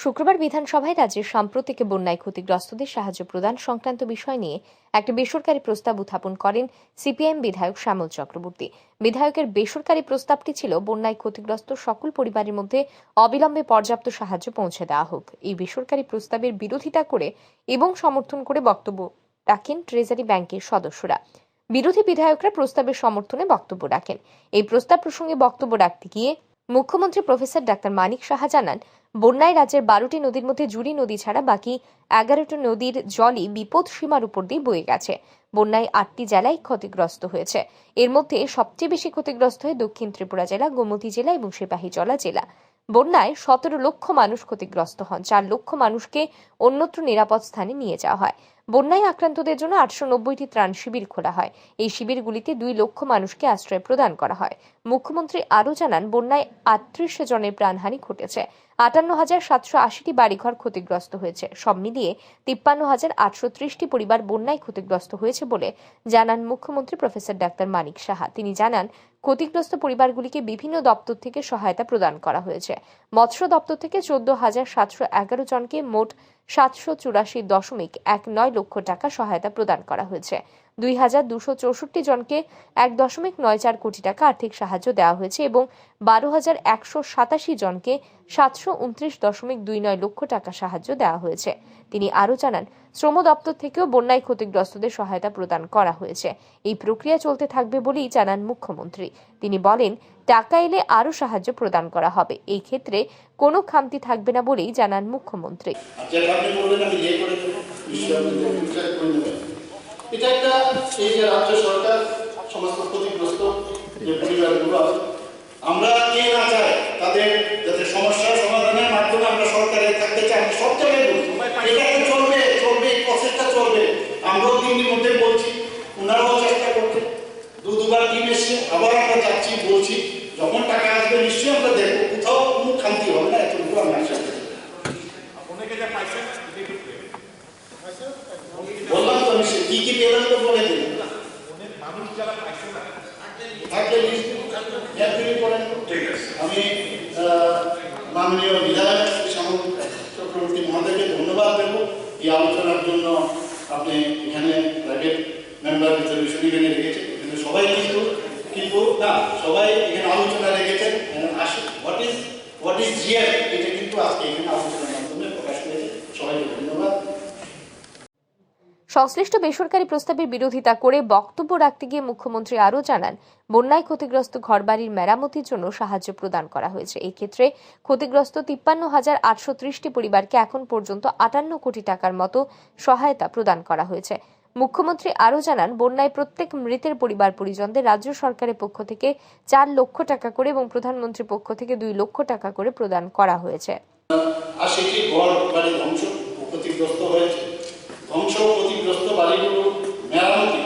শুক্রবার বিধানসভায় রাজ্যের সাম্প্রতিক বন্যায় ক্ষতিগ্রস্তদের সাহায্য প্রদান সংক্রান্ত বিষয় নিয়ে একটি বেসরকারি প্রস্তাব উত্থাপন করেন সিপিআইএম বিধায়ক শ্যামল চক্রবর্তী। বিধায়কের বেসরকারি প্রস্তাবটি ছিল, বন্যায় ক্ষতিগ্রস্ত সকল পরিবারের মধ্যে অবিলম্বে পর্যাপ্ত সাহায্য পৌঁছে দেওয়া হোক। এই বেসরকারি প্রস্তাবের বিরোধিতা করে এবং সমর্থন করে বক্তব্য রাখেন ট্রেজারি ব্যাংকের সদস্যরা। বিরোধী বিধায়করা প্রস্তাবের সমর্থনে বক্তব্য রাখেন। এই প্রস্তাব প্রসঙ্গে বক্তব্য রাখতে গিয়ে মুখ্যমন্ত্রী প্রফেসর ডাক্তার মানিক সাহা জানান বন্যায় রাজ্যের বারোটি নদীর মধ্যে জুড়ি নদী ছাড়া বাকি এগারোটি নদীর জলই বিপদ সীমার উপর দিয়ে বয়ে গেছে। বন্যায় আটটি জেলায় ক্ষতিগ্রস্ত হয়েছে। এর মধ্যে সবচেয়ে বেশি ক্ষতিগ্রস্ত হয় দক্ষিণ ত্রিপুরা জেলা, গোমতী জেলা এবং সিপাহীজলা জেলা। বন্যায় সতেরো লক্ষ মানুষ ক্ষতিগ্রস্ত হন, চার লক্ষ মানুষকে অন্যত্র নিরাপদ স্থানে নিয়ে যাওয়া হয়। বন্যায় আক্রান্তদের জন্য আটশো নব্বইটি ত্রাণ শিবির খোলা হয়। এই শিবিরগুলিতে দুই লক্ষ মানুষকে আশ্রয় প্রদান করা হয়। মুখ্যমন্ত্রী আরও জানান, বন্যায় আটত্রিশ জনের প্রাণহানি ঘটেছে। আটান্ন হাজার সাতশো আশিটি বাড়িঘর ক্ষতিগ্রস্ত হয়েছে। সব মিলিয়ে তিপ্পান্ন হাজার আটশো ত্রিশটি পরিবার বন্যায় ক্ষতিগ্রস্ত হয়েছে বলে জানান মুখ্যমন্ত্রী প্রফেসর ডাক্তার মানিক সাহা। তিনি জানান, ক্ষতিগ্রস্ত পরিবারগুলিকে বিভিন্ন দপ্তর থেকে সহায়তা প্রদান করা হয়েছে। মৎস্য দপ্তর থেকে চোদ্দ হাজার সাতশো এগারো জনকে মোট সাতশো চুরাশি দশমিক এক নয় লক্ষ টাকা সহায়তা প্রদান করা হয়েছে। দুই হাজার দুশো চৌষট্টি জনকে এক দশমিক নয় চার কোটি টাকা আর্থিক সাহায্য দেওয়া হয়েছে এবং বারো হাজার একশো সাতাশি জনকে সাতশো উনত্রিশ দশমিক দুই নয় লক্ষ টাকা সাহায্য দেওয়া হয়েছে। তিনি আরও জানান, শ্রম দপ্তর থেকেও বন্যায় ক্ষতিগ্রস্তদের সহায়তা প্রদান করা হয়েছে। এই প্রক্রিয়া চলতে থাকবে বলেই জানান মুখ্যমন্ত্রী। তিনি বলেন, টাকা এলে আরও সাহায্য প্রদান করা হবে। এই ক্ষেত্রে কোনো খামতি থাকবে না বলেই জানান মুখ্যমন্ত্রী। এটা একটা এই যে রাজ্য সরকার সমস্ত ক্ষতিগ্রস্ত যে পরিবারগুলো আছে, আমরা কে না চাই তাদের যাতে সমস্যার সমাধানের মাধ্যমে আমরা সরকারে থাকতে চাই আমি সব জায়গায় বলছি এটা চলবে চলবে, এই প্রসেসটা চলবে। আমরাও দিনের মধ্যে বলছি ওনারাও চেষ্টা করছে। দু দুবার টিম এসছে, আবার আমরা যাচ্ছি, বলছি, যখন টাকা আসবে নিশ্চয়ই আমরা দেখব, কোথাও কোনো খামতি হবে না এতটুকু আমি আশা করি অনেকে যা পাইছেন এটি একটু পেয়ে। বললাম তো আমি সে কি কি পেলাম তো বলে দিন। মানুষ যারা পাইছে না আমি মাননীয় বিধায়ক শ্যামল চক্রবর্তী মহোদয়কে ধন্যবাদ দেব। এই আলোচনার জন্য আপনি এখানে প্রাইভেট মেম্বার সুবিধানে রেখেছেন। কিন্তু সবাই কিন্তু কিন্তু না সবাই এখানে আলোচনা রেখেছেন। আসে হোয়াট ইজ হোয়াট ইজ জিয়ার এটা কিন্তু আজকে এখানে আলোচনার মাধ্যমে প্রকাশ করেছে সবাইকে ধন্যবাদ সংশ্লিষ্ট বেসরকারি প্রস্তাবের বিরোধিতা করে বক্তব্য রাখতে গিয়ে মুখ্যমন্ত্রী আরও জানান, বন্যায় ক্ষতিগ্রস্ত ঘরবাড়ির মেরামতির জন্য সাহায্য প্রদান করা হয়েছে। এই ক্ষেত্রে ক্ষতিগ্রস্ত তিপ্পান্ন হাজার আটশো ত্রিশটি পরিবারকে এখন পর্যন্ত আটান্ন কোটি টাকার মতো সহায়তা প্রদান করা হয়েছে। মুখ্যমন্ত্রী আরও জানান, বন্যায় প্রত্যেক মৃতের পরিবার পরিজনদের রাজ্য সরকারের পক্ষ থেকে চার লক্ষ টাকা করে এবং প্রধানমন্ত্রীর পক্ষ থেকে দুই লক্ষ টাকা করে প্রদান করা হয়েছে। আশিটি ঘর বাড়ি ধ্বংস, ক্ষতিগ্রস্ত হয়েছে। ধ্বংস ক্ষতিগ্রস্ত বাড়িগুলো, মেরামতি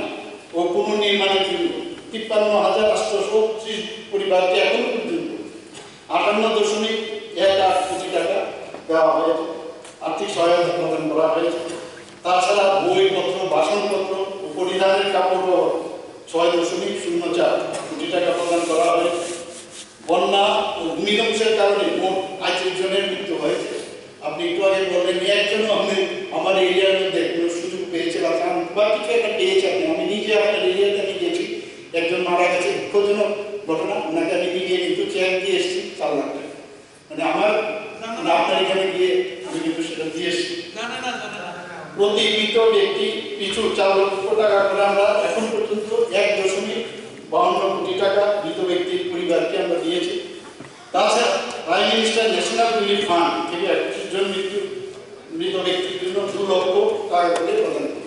ও পুনর্নির্মাণের জন্য তিপ্পান্ন হাজার আটশোশো ত্রিশ পরিবারকে এখন পর্যন্ত আটান্ন দশমিক এক আট কোটি টাকা দেওয়া হয়েছে। আর্থিক সহায়তা প্রদান করা হয়েছে। তাছাড়া বইপত্র, বাসনপত্র ও পরিধানের কাপড় ছয় দশমিক শূন্য চার কোটি টাকা প্রদান করা হয়েছে। বন্যা ও ভূমিধ্বংসের কারণে মোট পঁয়ত্রিশ জনের মৃত্যু হয়েছে। আপনি একটু আগে বললেন, একজনও আপনি আমার এরিয়ার মধ্যে কোনো সুযোগ পেয়েছে বা কারণ বা কিছু একটা পেয়েছে আপনি আমি নিজে আপনার এরিয়াতে আমি গেছি একজন মারা গেছে দুঃখজনক ঘটনা ওনাকে আমি নিজে কিন্তু চেয়ার দিয়ে এসেছি চার লাখ টাকা মানে আমার আপনার এখানে গিয়ে আমি কিন্তু সেটা দিয়ে এসেছি। প্রতি মৃত ব্যক্তি পিছু চার লক্ষ টাকা করে আমরা এখন পর্যন্ত এক দশমিক বাউন্ন কোটি টাকা মৃত ব্যক্তির পরিবারকে আমরা দিয়েছি। তাছাড়া prime minister national relief fund থেকে একত্রিশ জন মৃত্যু মৃত ব্যক্তির জন্য দু লক্ষ টাকা করে প্রদান করি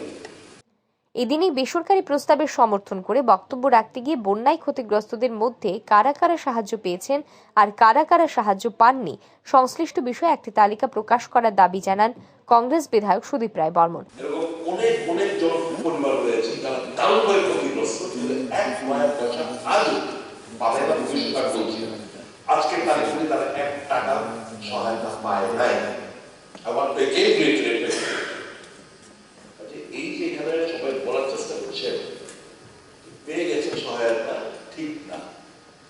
এদিনই বেসরকারি প্রস্তাবের সমর্থন করে বক্তব্য রাখতে গিয়ে বন্যায় ক্ষতিগ্রস্তদের মধ্যে কারা কারা সাহায্য পেয়েছেন আর কারা কারা সাহায্য পাননি, সংশ্লিষ্ট বিষয়ে একটি তালিকা প্রকাশ করার দাবি জানান কংগ্রেস বিধায়ক সুদীপ রায় বর্মন। সহায়তা ঠিক না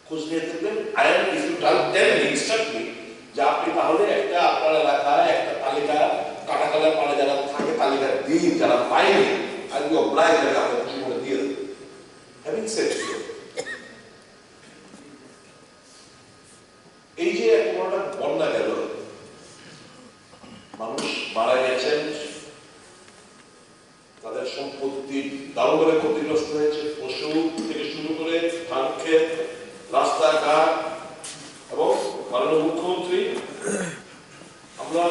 খোঁজ নিয়ে দেখবেন I am if instruct me যে আপনি তাহলে একটা আপনার এলাকায় একটা তালিকা কাটাকালার পাড়ে যারা থাকে তালিকা দিন যারা পায়নি আর কি অব্লাইজ আপনার দিয়ে দেবেন হ্যাভিং সেট রাস্তাঘাট এবং মাননীয় মুখ্যমন্ত্রী, আমরা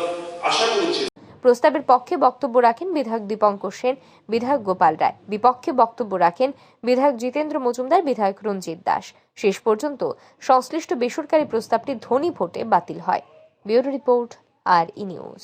আশা করেছি। প্রস্তাবের পক্ষে বক্তব্য রাখেন বিধায়ক দীপঙ্কর সেন, বিধায়ক গোপাল রায়। বিপক্ষে বক্তব্য রাখেন বিধায়ক জিতেন্দ্র মজুমদার, বিধায়ক রঞ্জিত দাস। শেষ পর্যন্ত সংশ্লিষ্ট বেসরকারি প্রস্তাবটি ধনী ভোটে বাতিল হয়। Bureau report, R E news.